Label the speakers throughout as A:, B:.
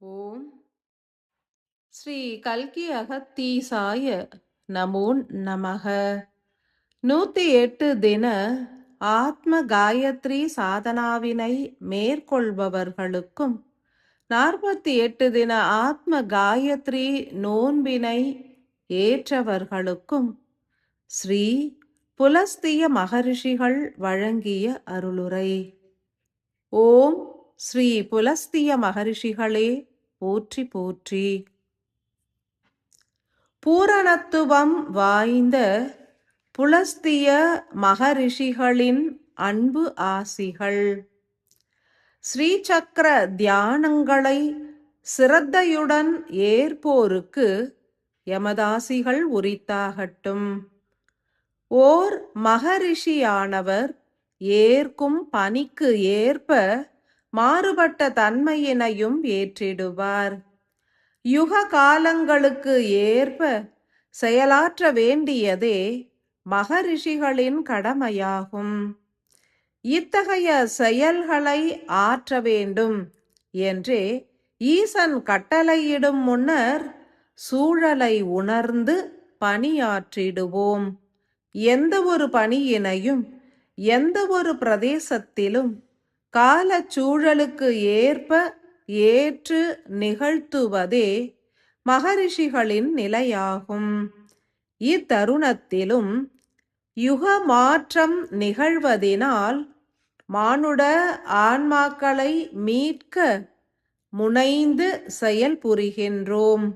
A: ஓம் ஸ்ரீ கல்கி அகத்தீசாய நமோ நமக. நூத்தி எட்டு தின ஆத்ம காயத்ரி சாதனாவினை மேற்கொள்பவர்களுக்கும் நாற்பத்தி எட்டு தின ஆத்ம காயத்ரி நோன்பினை ஏற்றவர்களுக்கும் ஸ்ரீ புலஸ்திய மகரிஷிகள் வழங்கிய அருளுரை. ஓம் ஸ்ரீ புலஸ்திய மகரிஷிகளே போற்றி போற்றி. பூரணத்துவம் வாய்ந்த புலஸ்திய மகரிஷிகளின் அன்பு ஆசிகள். ஸ்ரீசக்கர தியானங்களை சிரத்தையுடன் ஏற்போருக்கு யமதாசிகள் உரித்தாகட்டும். ஓர் மகரிஷியானவர் ஏற்கும் பணிக்கு ஏற்ப மாறுபட்ட தன்மையினையும் ஏற்றிடுவார். யுக காலங்களுக்கு ஏற்ப செயலாற்ற வேண்டியதே மகரிஷிகளின் கடமையாகும். இத்தகைய செயல்களை ஆற்ற வேண்டும் என்றே ஈசன் கட்டளையிடும் முன்னர் சூழலை உணர்ந்து பணியாற்றிடுவோம். எந்த ஒரு பணியினையும் எந்த ஒரு பிரதேசத்திலும் கால சூழலுக்கு ஏற்ப ஏற்று நிகழ்த்துவதே மகரிஷிகளின் நிலையாகும். இத்தருணத்திலும் யுக மாற்றம் நிகழ்வதினால் மானுட ஆன்மாக்களை மீட்க முனைந்து செயல்புரிகின்றோம்.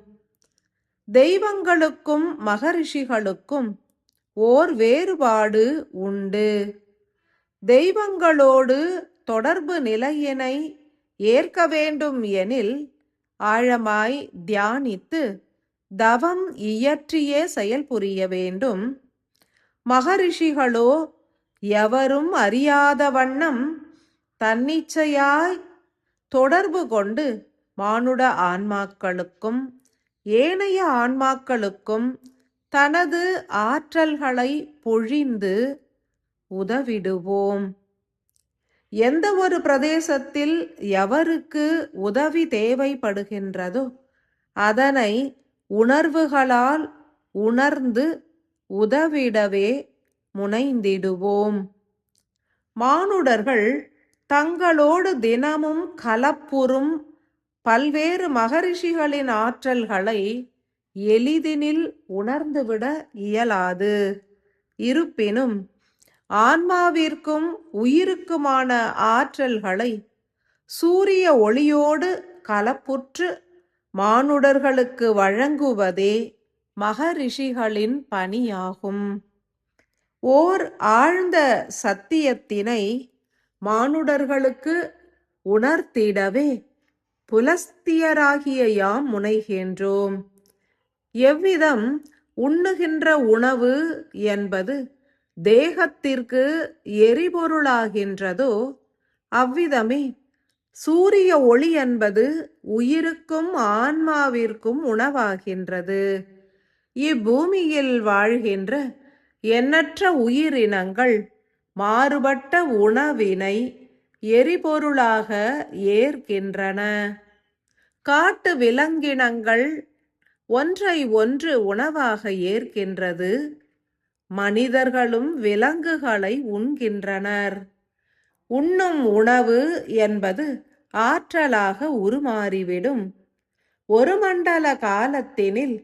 A: தெய்வங்களுக்கும் மகரிஷிகளுக்கும் ஓர் வேறுபாடு உண்டு. தெய்வங்களோடு தொடர்பு நிலையினை ஏற்க வேண்டும் எனில் ஆழமாய் தியானித்து தவம் இயற்றியே செயல்புரிய வேண்டும். மகரிஷிகளோ எவரும் அறியாத வண்ணம் தன்னிச்சையாய் தொடர்பு கொண்டு மானுட ஆன்மாக்களுக்கும் ஏனைய ஆன்மாக்களுக்கும் தனது ஆற்றல்களை பொழிந்து உதவிடுவோம். எந்த ஒரு பிரதேசத்தில் எவருக்கு உதவி தேவைப்படுகின்றதோ அதனை உணர்வுகளால் உணர்ந்து உதவிடவே முனைந்திடுவோம். மானுடர்கள் தங்களோடு தினமும் கலப்புறும் பல்வேறு மகரிஷிகளின் ஆற்றல்களை எளிதினில் உணர்ந்துவிட இயலாது. இருப்பினும் ஆன்மாவிற்கும் உயிருக்குமான ஆற்றல்களை சூரிய ஒளியோடு கலப்புற்று மானுடர்களுக்கு வழங்குவதே மகரிஷிகளின் பணியாகும். ஓர் ஆழ்ந்த சத்தியத்தினை மானுடர்களுக்கு உணர்த்திடவே புலஸ்தியராகிய யாம் முனைகின்றோம். எவ்விதம் உண்ணுகின்ற உணவு என்பது தேகத்திற்கு எரிபொருளாகின்றதோ அவ்விதமே. சூரிய ஒளி என்பது உயிருக்கும் ஆன்மாவிற்கும் உணவாகின்றது. இப்பூமியில் வாழ்கின்ற எண்ணற்ற உயிரினங்கள் மாறுபட்ட உணவினை எரிபொருளாக ஏற்கின்றன. காட்டு விலங்கினங்கள் ஒன்றை ஒன்று உணவாக ஏற்கின்றது. மனிதர்களும் விலங்குகளை உண்கின்றனர். உண்ணும் உணவு என்பது ஆற்றலாக உருமாறிவிடும். ஒரு மண்டல காலத்தினில்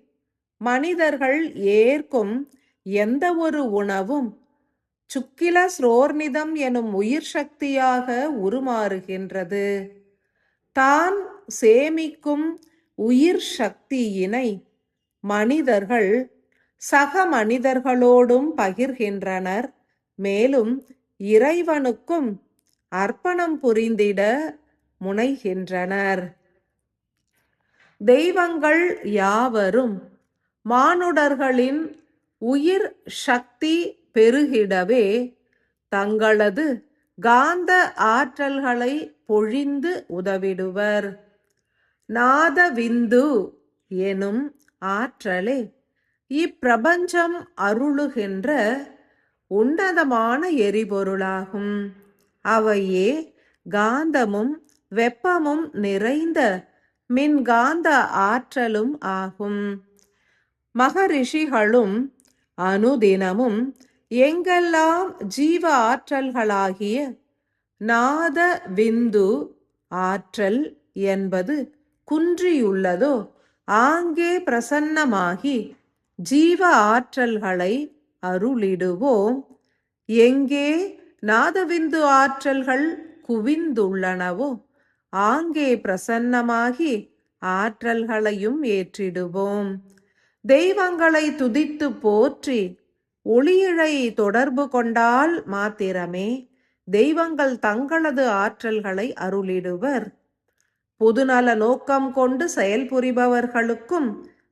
A: மனிதர்கள் ஏற்கும் எந்த ஒரு உணவும் சுக்கில ஸ்ரோர்ணிதம் எனும் உயிர் சக்தியாக உருமாறுகின்றது. தான் சேமிக்கும் உயிர் சக்தியினை மனிதர்கள் சக மனிதர்களோடும் பகிர்கின்றனர். மேலும் இறைவனுக்கும் அர்ப்பணம் புரிந்திட முனைகின்றனர். தெய்வங்கள் யாவரும் மானுடர்களின் உயிர் சக்தி பெருகிடவே தங்களது காந்த ஆற்றல்களை பொழிந்து உதவிடுவர். நாதவிந்து எனும் ஆற்றலே இப்பிரபஞ்சம் அருளுகின்ற உன்னதமான எரிபொருளாகும். அவையே காந்தமும் வெப்பமும் நிறைந்த மின்காந்த ஆற்றலும் ஆகும். மகரிஷிகளும் அனுதினமும் எங்கெல்லாம் ஜீவ ஆற்றல்களாகிய நாத விந்து ஆற்றல் என்பது குன்றியுள்ளதோ ஆங்கே பிரசன்னமாகி ஜீவ ஆற்றல்களை அருளிடுவோம். எங்கே நாதவிந்து ஆற்றல்கள் குவிந்துள்ளனவோ ஆங்கே பிரசன்னமாகி ஆற்றல்களையும் ஏற்றிடுவோம். தெய்வங்களை துதித்து போற்றி ஒளியிழை தொடர்பு கொண்டால் மாத்திரமே தெய்வங்கள் தங்களது ஆற்றல்களை அருளிடுவர். பொதுநல நோக்கம் கொண்டு செயல்புரிபவர்களுக்கும்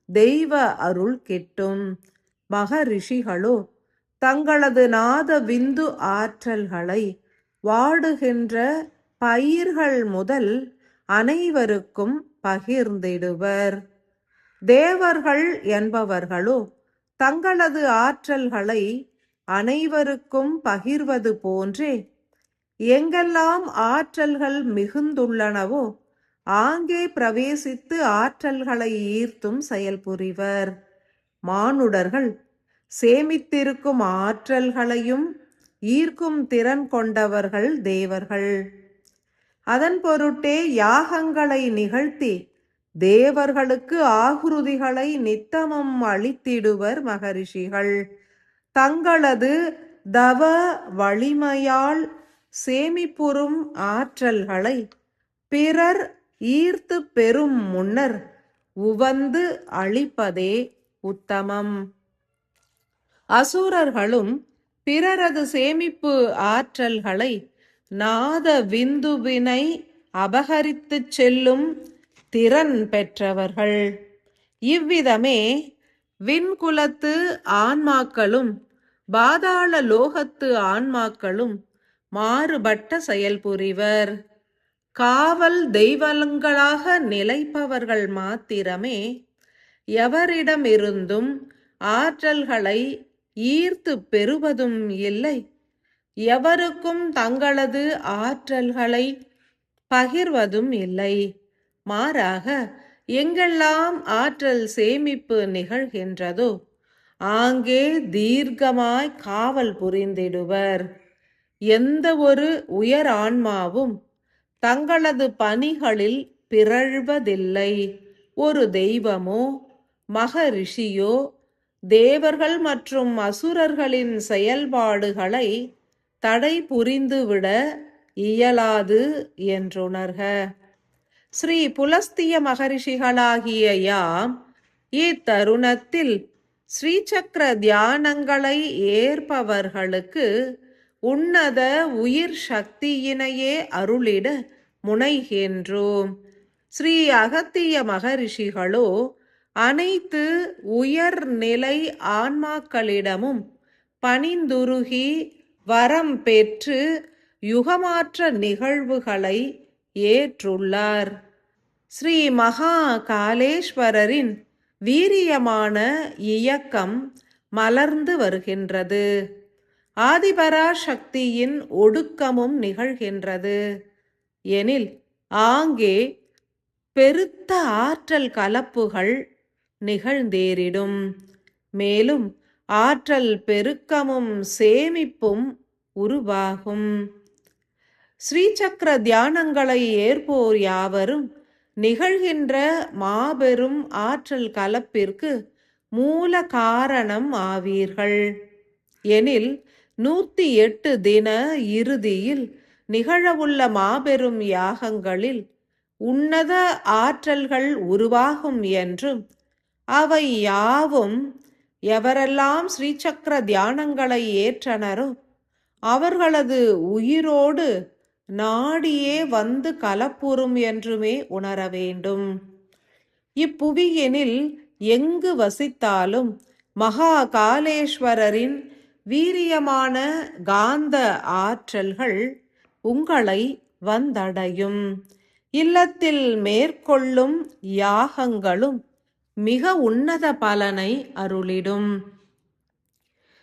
A: தெய்வ அருள் கிட்டும். மகரிஷிகளோ தங்களது நாத விந்து ஆற்றல்களை வாடுகின்ற பயிர்கள் முதல் அனைவருக்கும் பகிர்ந்திடுவர். தேவர்கள் என்பவர்களோ தங்களது ஆற்றல்களை அனைவருக்கும் பகிர்வது போன்றே எங்கெல்லாம் ஆற்றல்கள் மிகுந்துள்ளனவோ ஆங்கே பிரவேசித்து ஆற்றல்களை ஈர்த்தும் செயல்புரிவர் மானுடர்கள் சேமித்திருக்கும் ஆற்றல்களையும் ஈர்க்கும் திறன் கொண்டவர்கள் தேவர்கள். அதன் பொருட்டே யாகங்களை நிகழ்த்தி தேவர்களுக்கு ஆகுருதிகளை நித்தமும் அளித்திடுவர் மகரிஷிகள். தங்களது தவ வலிமையால் சேமிப்புறும் ஆற்றல்களை பிறர் ஈர்த்து பெறும் முன்னர் உவந்து அழிப்பதே உத்தமம். அசுரர்களும் பிறரது சேமிப்பு ஆற்றல்களை நாத விந்துவினை அபகரித்துச் செல்லும் திறன் பெற்றவர்கள். இவ்விதமே விண்குலத்து ஆன்மாக்களும் பாதாள லோகத்து ஆன்மாக்களும் மாறுபட்ட செயல்புரிவர். காவல் தெய்வங்களாக நிலைப்பவர்கள் மாத்திரமே எவரிடமிருந்தும் ஆற்றல்களை ஈர்த்து பெறுவதும் இல்லை. எவருக்கும் தங்களது ஆற்றல்களை பகிர்வதும் இல்லை. மாறாக எங்கெல்லாம் ஆற்றல் சேமிப்பு நிகழ்கின்றதோ ஆங்கே தீர்க்கமாய் காவல் புரிந்திடுவர். எந்த ஒரு உயர் ஆன்மாவும் தங்களது பணிகளில் பிறழ்வதில்லை. ஒரு தெய்வமோ மகரிஷியோ தேவர்கள் மற்றும் அசுரர்களின் செயல்பாடுகளை தடை புரிந்துவிட இயலாது என்றுணர்க. ஸ்ரீ புலஸ்திய மகரிஷிகளாகிய யாம் இத்தருணத்தில் ஸ்ரீசக்கர தியானங்களை ஏற்பவர்களுக்கு உன்னத உயிர் சக்தியினையே அருளிட முனைகின்றோம். ஸ்ரீ அகத்திய மகரிஷிகளோ அனைத்து உயர்நிலை ஆன்மாக்களிடமும் பணிந்துருகி வரம் பெற்று யுகமாற்ற நிகழ்வுகளை ஏற்றுள்ளார். ஸ்ரீ மகா காலேஸ்வரரின் வீரியமான இயக்கம் மலர்ந்து வருகின்றது. ஆதிபரா சக்தியின் ஒடுக்கமும் நிகழ்கின்றது. எனில் ஆங்கே பெருத்த ஆற்றல் கலப்புகள் நிகழ்ந்தேறிடும். மேலும் ஆற்றல் பெருக்கமும் சேமிப்பும் உருவாகும். ஸ்ரீசக்கர தியானங்களை ஏற்போர் யாவரும் நிகழ்கின்ற மாபெரும் ஆற்றல் கலப்பிற்கு மூல காரணம் ஆவீர்கள். எனில் நூத்தி எட்டு தின இறுதியில் நிகழவுள்ள மாபெரும் யாகங்களில் உன்னத ஆற்றல்கள் உருவாகும் என்றும் அவை யாவும் எவரெல்லாம் ஸ்ரீசக்கர தியானங்களை ஏற்றனரோ அவர்களது உயிரோடு நாடியே வந்து கலப்புறும் என்றுமே உணர வேண்டும். இப்புவியெனில் எங்கு வசித்தாலும் மகா காலேஸ்வரரின் வீரியமான காந்த ஆற்றல்கள் உங்களை வந்தடையும். இல்லத்தில் மேற்கொள்ளும் யாகங்களும் மிக உன்னத பலனை அருளிடும்.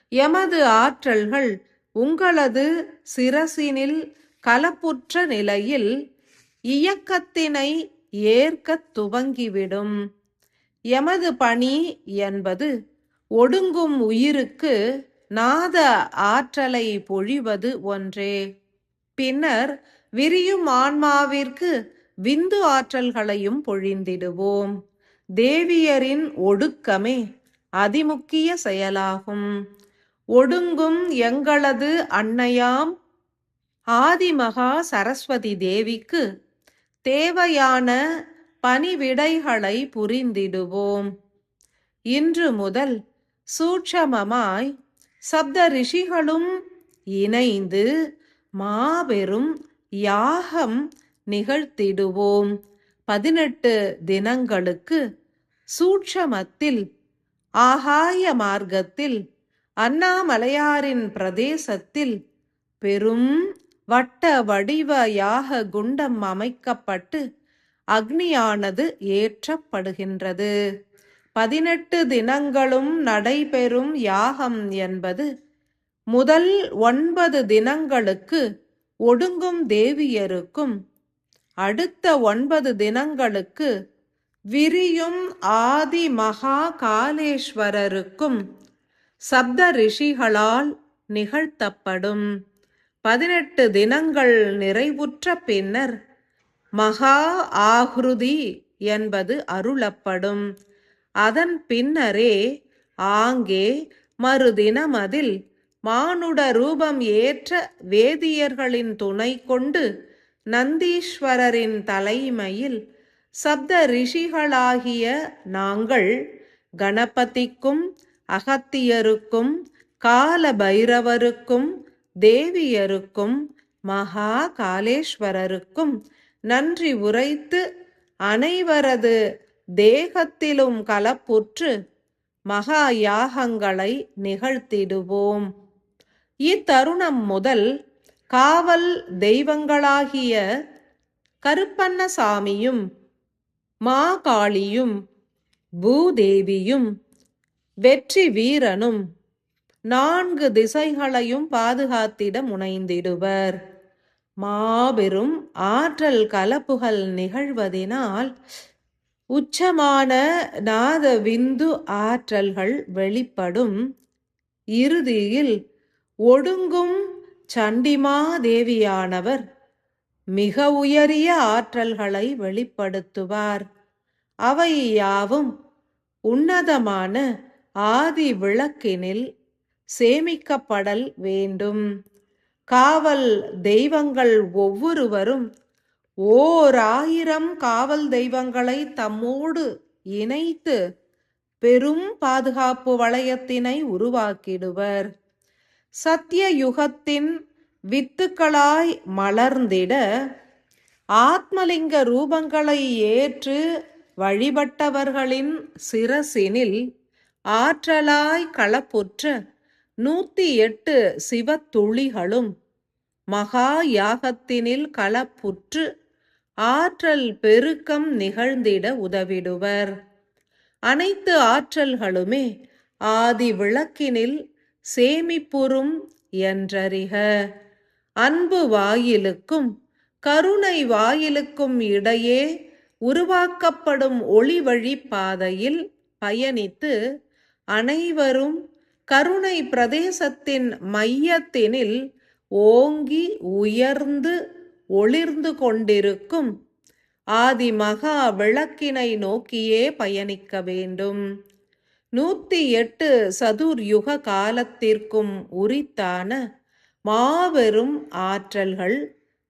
A: எமது ஆற்றல்கள் உங்களது சிரசினில் கலப்புற்ற நிலையில் இயக்கத்தினை ஏற்கத் துவங்கிவிடும். எமது பணி என்பது ஒடுங்கும் உயிருக்கு நாத ஆற்றலை பொழிவது ஒன்றே. பின்னர் விரியும் ஆன்மாவிற்கு விந்து ஆற்றல்களையும் பொழிந்திடுவோம். தேவியரின் ஒடுக்கமே அதிமுக்கிய செயலாகும். ஒடுங்கும் எங்களது அன்னையாம் ஆதிமகா சரஸ்வதி தேவிக்கு தேவையான பணிவிடைகளை புரிந்திடுவோம். இன்று முதல் சூட்சமமாய் சப்த ரிஷிகளும் இணைந்து மாபெரும் யாகம் நிகழ்த்திடுவோம். பதினெட்டு தினங்களுக்கு சூட்சமத்தில் ஆகாய மார்க்கத்தில் அண்ணாமலையாரின் பிரதேசத்தில் பெரும் வட்ட வடிவ யாக குண்டம் அமைக்கப்பட்டு அக்னியானது ஏற்றப்படுகின்றது. பதினெட்டு தினங்களும் நடைபெறும் யாகம் என்பது முதல் ஒன்பது தினங்களுக்கு ஒடுங்கும் தேவியருக்கும் அடுத்த ஒன்பது தினங்களுக்கு விரியும் ஆதி மகா காலேஸ்வரருக்கும் சப்த ரிஷிகளால் நிகழ்த்தப்படும். பதினெட்டு தினங்கள் நிறைவுற்ற பின்னர் மகா ஆகுருதி என்பது அருளப்படும். அதன் பின்னரே ஆங்கே மறுதினமதில் மானுட ரூபம் ஏற்ற வேதியர்களின் துணை கொண்டு நந்தீஸ்வரரின் தலைமையில் சப்த ரிஷிகளாகிய நாங்கள் கணபதிக்கும் அகத்தியருக்கும் கால பைரவருக்கும் தேவியருக்கும் மகா காலேஸ்வரருக்கும் நன்றி உரைத்து அனைவரது தேகத்திலும் கலப்புற்று மகா யாகங்களை நிகழ்த்திடுவோம். இத்தருணம் முதல் காவல் தெய்வங்களாகிய கருப்பண்ணசாமியும் மாகாளியும் பூதேவியும் வெற்றி வீரனும் நான்கு திசைகளையும் பாதுகாத்திட முனைந்திடுவர். மாபெரும் ஆற்றல் கலப்புகள் நிகழ்வதினால் உச்சமான நாத விந்து ஆற்றல்கள் வெளிப்படும் இறுதியில் ஒடுங்கும் சண்டிமாதேவியானவர் மிக உயரிய ஆற்றல்களை வெளிப்படுத்துவார். அவை யாவும் உன்னதமான ஆதி விளக்கினில் சேமிக்கப்படல் வேண்டும். காவல் தெய்வங்கள் ஒவ்வொருவரும் ஓர் ஆயிரம் காவல் தெய்வங்களை தம்மோடு இணைத்து பெரும் பாதுகாப்பு வளையத்தினை உருவாக்கிடுவர். சத்தியயுகத்தின் வித்துக்களாய் மலர்ந்திட ஆத்மலிங்க ரூபங்களை ஏற்று வழிபட்டவர்களின் சிரசினில் ஆற்றலாய் களப்புற்ற நூத்தி எட்டு சிவத்துளிகளும் மகா யாகத்தினில் களப்புற்று ஆற்றல் பெருக்கம் நிகழ்ந்திட உதவிடுவர். அனைத்து ஆற்றல்களுமே ஆதி விளக்கினில் சேமிப்புறும் என்றறிக. அன்பு வாயிலுக்கும் கருணை வாயிலுக்கும் இடையே உருவாக்கப்படும் ஒளி வழி பாதையில் பயணித்து அனைவரும் கருணை பிரதேசத்தின் மையத்தினில் ஓங்கி உயர்ந்து ஒளிர்ந்து கொண்டிருக்கும் ஆதி மகா விளக்கினை நோக்கியே பயணிக்க வேண்டும். நூத்தி எட்டு சதுர் யுக காலத்திற்கும் உரித்தான மாபெரும் ஆற்றல்கள்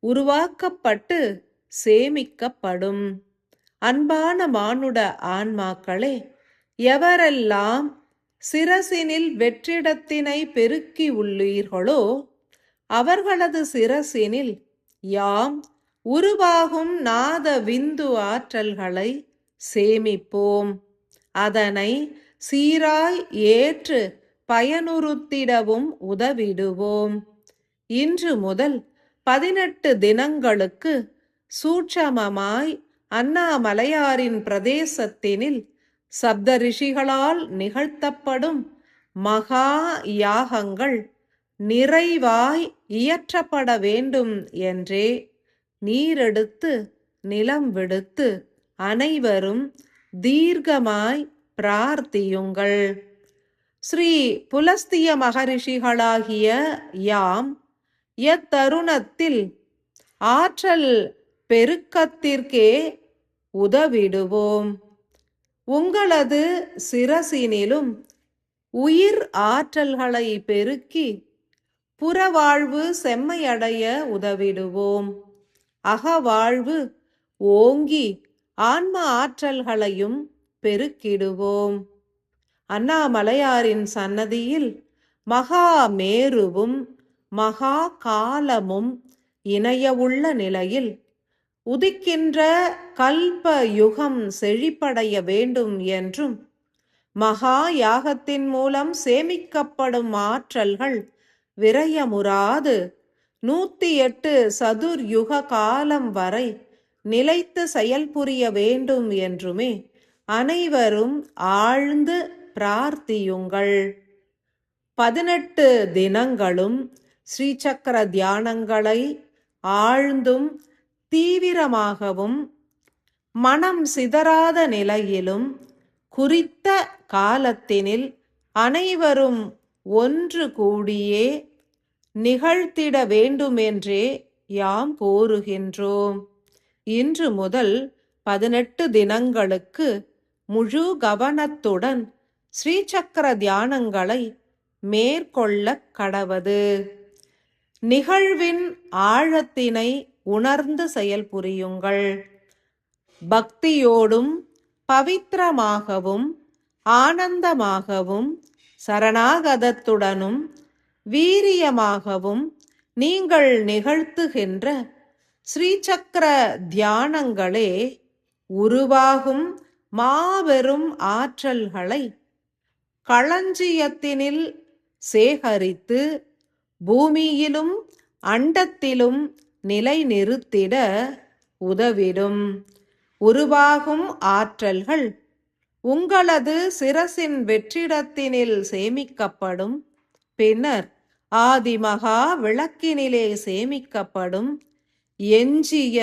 A: உருவாக்கப்பட்டு சேமிக்கப்படும். அன்பான மானுட ஆன்மாக்களே எவரெல்லாம் சிரசினில் வெற்றிடத்தினை பெருக்கி உள்ளீர்களோ அவர்களது சிரசினில் யாம் உருவாகும் நாத விந்து ஆற்றல்களை சேமிப்போம். அதனை சீராய் ஏற்று பயனுறுத்திடவும் உதவிடுவோம். இன்று முதல் பதினெட்டு தினங்களுக்கு சூட்சமமாய் அண்ணாமலையாரின் பிரதேசத்தினில் சப்த ரிஷிகளால் நிகழ்த்தப்படும் மகா யாகங்கள் நிறைவாய் இயற்றப்பட வேண்டும் என்றே நீரெடுத்து நிலம் விடுத்து அனைவரும் தீர்க்கமாய் பிரார்த்தியுங்கள். ஸ்ரீ புலஸ்திய மகரிஷிகளாகிய யாம் எத்தருணத்தில் ஆற்றல் பெருக்கத்திற்கே உதவிடுவோம். உங்களது சிரசினிலும் உயிர் ஆற்றல்களை பெருக்கி புறவாழ்வு செம்மையடைய உதவிடுவோம். அகவாழ்வு ஓங்கி ஆன்ம ஆற்றல்களையும் பெருக்கிடுவோம். அண்ணாமலையாரின் சன்னதியில் மகா மேருவும் மகா காலமும் இணையவுள்ள நிலையில் உதிக்கின்ற கல்ப யுகம் செழிப்படைய வேண்டும் என்றும் மகா யாகத்தின் மூலம் சேமிக்கப்படும் ஆற்றல்கள் விரயமுறாது. நூத்தி எட்டு சதுர் யுக காலம் வரை நிலைத்து செயல்புரிய வேண்டும் என்றுமே அனைவரும் ஆழ்ந்து பிரார்த்தியுங்கள். பதினெட்டு தினங்களும் ஸ்ரீசக்கர தியானங்களை ஆழ்ந்தும் தீவிரமாகவும் மனம் சிதறாத நிலையிலும் குறித்த காலத்தினில் அனைவரும் ஒன்று கூடியே நிகழ்த்திட வேண்டுமென்றே யாம் கோருகின்றோம். இன்று முதல் பதினெட்டு தினங்களுக்கு முழு கவனத்துடன் ஸ்ரீசக்கர தியானங்களை மேற்கொள்ள கடவது. நிகழ்வின் ஆழத்தினை உணர்ந்து செயல்புரியுங்கள் பக்தியோடும் பவித்திரமாகவும் ஆனந்தமாகவும் சரணாகதத்துடனும் வீரியமாகவும் நீங்கள் நிகழ்த்துகின்ற ஸ்ரீசக்கர தியானங்களே உருவாகும் மாபெரும் ஆற்றல்களை களஞ்சியத்தினில் சேகரித்து பூமியிலும் அண்டத்திலும் நிலைநிறுத்திட உதவிடும். உருவாகும் ஆற்றல்கள் உங்களது சிரசின் வெற்றிடத்தினில் சேமிக்கப்படும். பின்னர் ஆதிமகா விளக்கினிலே சேமிக்கப்படும். எஞ்சிய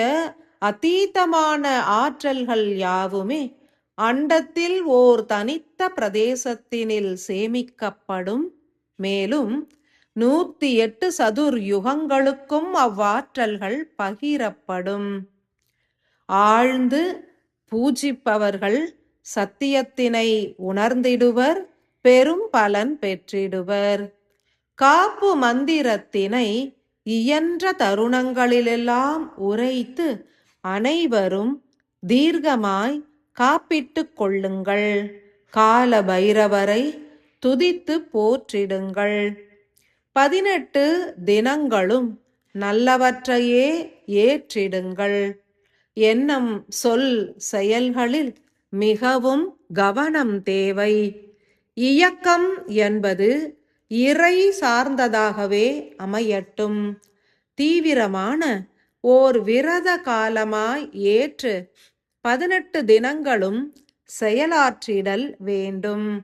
A: அதீதமான ஆற்றல்கள் யாவுமே அண்டத்தில் ஓர் தனித்த பிரதேசத்தினில் சேமிக்கப்படும். மேலும் நூத்தி எட்டு சதுர் யுகங்களுக்கும் அவ்வாற்றல்கள் பகிரப்படும். ஆழ்ந்து பூஜிப்பவர்கள் சத்தியத்தினை உணர்ந்திடுவர் பெரும் பலன் பெற்றிடுவர். காப்பு மந்திரத்தினை இயன்ற தருணங்களிலெல்லாம் உரைத்து அனைவரும் தீர்க்கமாய் காப்பிட்டு கொள்ளுங்கள். கால பைரவரை துதித்து போற்றிடுங்கள். பதினெட்டு தினங்களும் நல்லவற்றையே ஏற்றிடுங்கள். எண்ணம் சொல் செயல்களில் மிகவும் கவனம் தேவை. இயக்கம் என்பது இறை சார்ந்ததாகவே அமையட்டும். தீவிரமான ஓர் விரத காலமாய் ஏற்று பதினெட்டு தினங்களும் செயலாற்றிடல் வேண்டும்.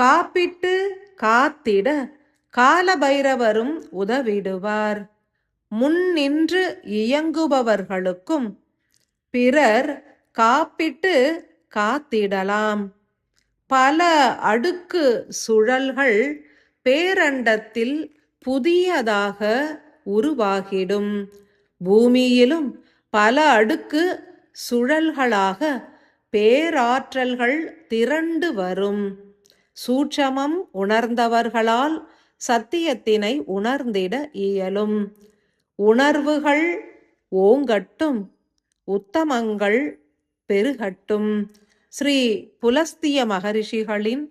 A: காப்பிட்டு காத்திட காலபைரவரும் உதவிடுவார். முன்னின்று இயங்குபவர்களுக்கும் பிறர் காப்பிட்டு காத்திடலாம். பல அடுக்கு சுழல்கள் பேரண்டத்தில் புதியதாக உருவாகிடும். பூமியிலும் பல அடுக்கு சுழல்களாக பேராற்றல்கள் திரண்டு வரும். சூட்சமம் உணர்ந்தவர்களால் சத்தியத்தினை உணர்ந்திட இயலும். உணர்வுகள் ஓங்கட்டும் உத்தமங்கள் பெருகட்டும். ஸ்ரீ புலஸ்திய மகரிஷிகளின்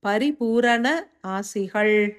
A: பரிபூரண ஆசிகள்.